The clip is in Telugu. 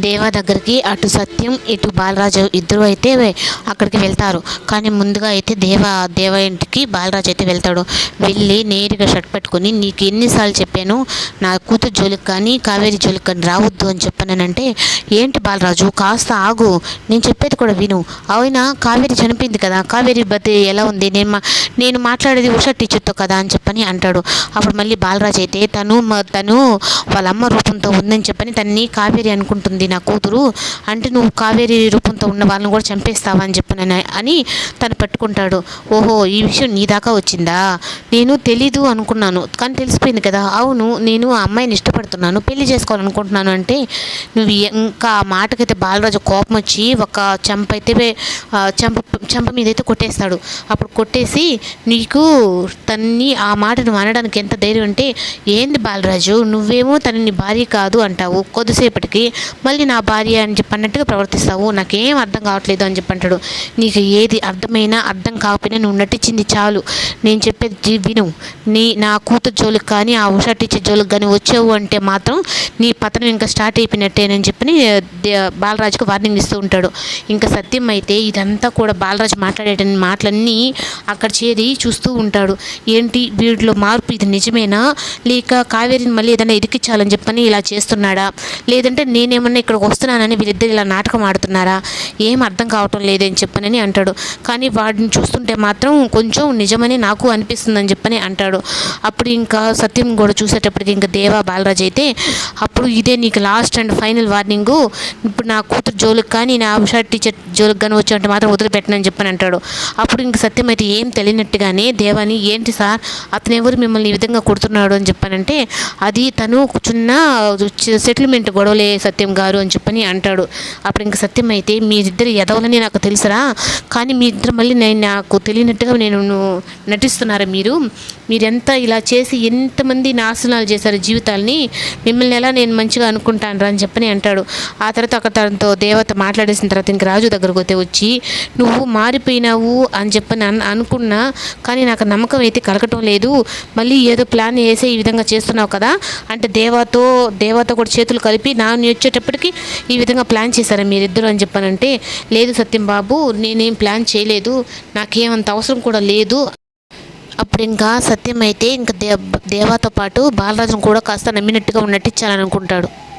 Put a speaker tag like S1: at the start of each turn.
S1: దేవా దగ్గరికి అటు సత్యం ఇటు బాలరాజు ఇద్దరు అయితే అక్కడికి వెళ్తారు. కానీ ముందుగా అయితే దేవ దేవ ఇంటికి బాలరాజు అయితే వెళ్తాడు. వెళ్ళి నేరుగా షర్ట్ పెట్టుకొని నీకు ఎన్నిసార్లు చెప్పాను నా కూతురు జోలికి కానీ కావేరి జోలికి కానీ రావద్దు అని చెప్పానంటే ఏంటి బాలరాజు కాస్త ఆగు. నేను చెప్పేది కూడా విను. అవునా? కావేరి చనిపోయింది కదా. కావేరి బతి ఎలా ఉంది? నేను మా నేను మాట్లాడేది ఉషా టీచర్తో కదా అని చెప్పని అంటాడు. అప్పుడు మళ్ళీ బాలరాజు అయితే తను తను వాళ్ళ అమ్మ రూపంతో ఉందని చెప్పని తన్ని కావేరి అనుకుంటుంది. నా కూతురు అంటే నువ్వు కావేరి రూపంతో ఉన్న వాళ్ళని కూడా చంపేస్తావా అని చెప్పని అని తను పట్టుకుంటాడు. ఓహో ఈ విషయం నీ దాకా వచ్చిందా? నేను తెలీదు అనుకున్నాను. కానీ తెలిసిపోయింది కదా. అవును నేను ఆ అమ్మాయిని ఇష్టపడుతున్నాను. పెళ్ళి చేసుకోవాలనుకుంటున్నాను అంటే నువ్వు ఇంకా ఆ మాటకైతే బాలరాజు కోపం వచ్చి ఒక చెంప అయితే చెంప చెంప మీద అయితే కొట్టేస్తాడు. అప్పుడు కొట్టేసి నీకు తన్ని ఆ మాటను అనడానికి ఎంత ధైర్యం అంటే ఏంది బాలరాజు నువ్వేమో తనని భార్య కాదు అంటావు. కొద్దిసేపటికి మళ్ళీ నా భార్య అని చెప్పి అన్నట్టుగా ప్రవర్తిస్తావు. నాకేం అర్థం కావట్లేదు అని చెప్పి అంటాడు నీకు ఏది అర్థమైనా అర్థం కాకపోయినా నువ్వు నటించింది చాలు. నేను చెప్పేది విను. నీ నా కూతురు జోలికి కానీ ఆ ఉషా టీచర్ జోలికి కానీ వచ్చావు అంటే మాత్రం నీ పతనం ఇంకా స్టార్ట్ అయిపోయినట్టేనని చెప్పి దే- బాలరాజుకు వార్నింగ్ ఇస్తూ ఉంటాడు. ఇంకా సత్యం అయితే ఇదంతా కూడా బాలరాజు మాట్లాడే మాటలన్నీ అక్కడ చేరి చూస్తూ ఉంటాడు. ఏంటి? వీడిలో మార్పు ఇది నిజమేనా? లేక కావేరిని మళ్ళీ ఏదైనా ఎదికించాలని చెప్పని ఇలా చేస్తున్నాడా? లేదంటే నేనేమన్నా ఇక్కడికి వస్తున్నానని వీళ్ళిద్దరు ఇలా నాటకం ఆడుతున్నారా? ఏం అర్థం కావటం లేదని చెప్పనని అంటాడు. కానీ వాడిని చూస్తుంటే మాత్రం కొంచెం నిజమని నాకు అనిపిస్తుందని చెప్పని అంటాడు. అప్పుడు ఇంకా సత్యం కూడా చూసేటప్పటికి ఇంకా దేవా బాలరాజ్ అయితే అప్పుడు ఇదే నీకు లాస్ట్ అండ్ ఫైనల్ వార్నింగు ఇప్పుడు నా కూతురు జోలికి కానీ నా ఉషా టీచర్ జోలికి కానీ వచ్చినట్టు మాత్రం వదిలిపెట్టనని చెప్పని అంటాడు. అప్పుడు ఇంక సత్యం అయితే ఏం తెలియనట్టుగానే దేవాని ఏంటి సార్ అతను ఎవరు మిమ్మల్ని ఈ విధంగా కొడుతున్నాడు అని చెప్పానంటే అది తను చిన్న సెటిల్మెంట్ గొడవలే సత్యం గారు అని చెప్పని అంటాడు. అప్పుడు ఇంక సత్యం అయితే మీ మీరిద్దరు ఎదవలని నాకు తెలుసరా. కానీ మీ ఇద్దరు మళ్ళీ నేను నాకు తెలియనట్టుగా నేను నటిస్తున్నారా మీరు? మీరెంత ఇలా చేసి ఎంతమంది నాశనాలు చేశారు జీవితాల్ని? మిమ్మల్ని ఎలా నేను మంచిగా అనుకుంటాను రా అని చెప్పని అంటాడు. ఆ తర్వాత అక్కడ తనతో దేవత మాట్లాడేసిన తర్వాత ఇంక రాజు దగ్గరకు అయితే వచ్చి నువ్వు మారిపోయినావు అని చెప్పని అన్ అనుకున్నా కానీ నాకు నమ్మకం అయితే కలగటం లేదు. మళ్ళీ ఏదో ప్లాన్ వేసే ఈ విధంగా చేస్తున్నావు కదా? అంటే దేవాతో దేవత కూడా చేతులు కలిపి నా వచ్చేటప్పటికి ఈ విధంగా ప్లాన్ చేశారా మీరిద్దరు అని చెప్పానంటే లేదు సత్యం బాబు నేనేం ప్లాన్ చేయలేదు. నాకేమంత అవసరం కూడా లేదు. అప్పుడు ఇంకా సత్యం అయితే ఇంకా దే దేవాతో పాటు బాలరాజును కూడా కాస్త నమ్మినట్టుగా నటించాలనుకుంటాడు